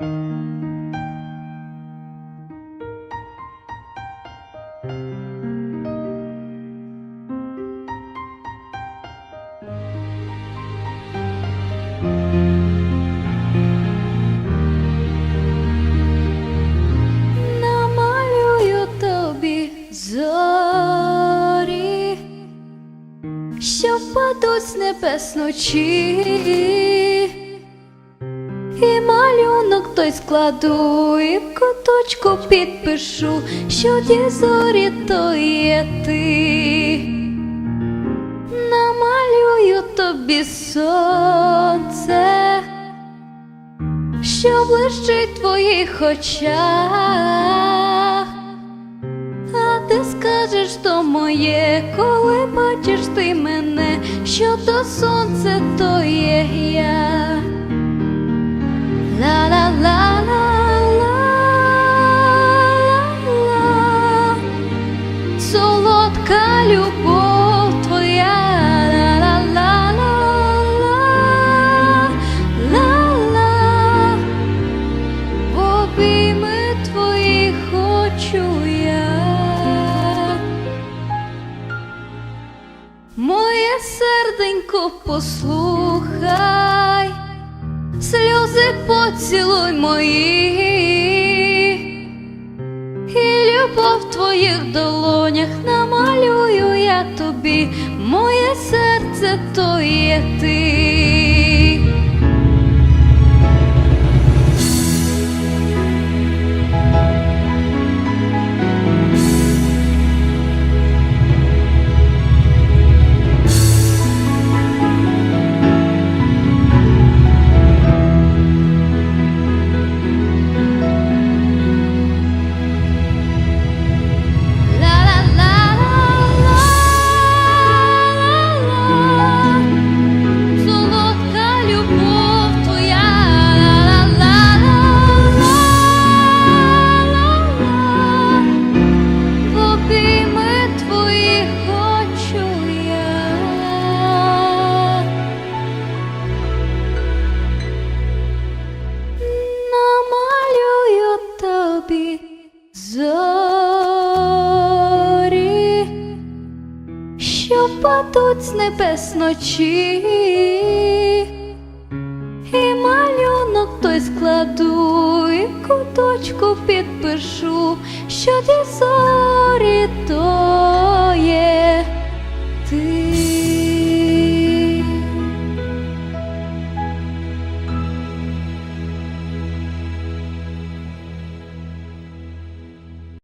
що впадуть з небес ночі, той складу, і в куточку підпишу, що ті зорі то є ти. Намалюю тобі сонце що блищить твоїх очах, а ти скажеш то моє, коли бачиш ти мене, що то сонце то є серденько, послухай, сльози поцілуй мої, і любов в твоїх долонях намалюю я тобі, моє серце то є ти. Падуть з небес ночі, і малюнок той складу, і куточку підпишу, що ті зорі то є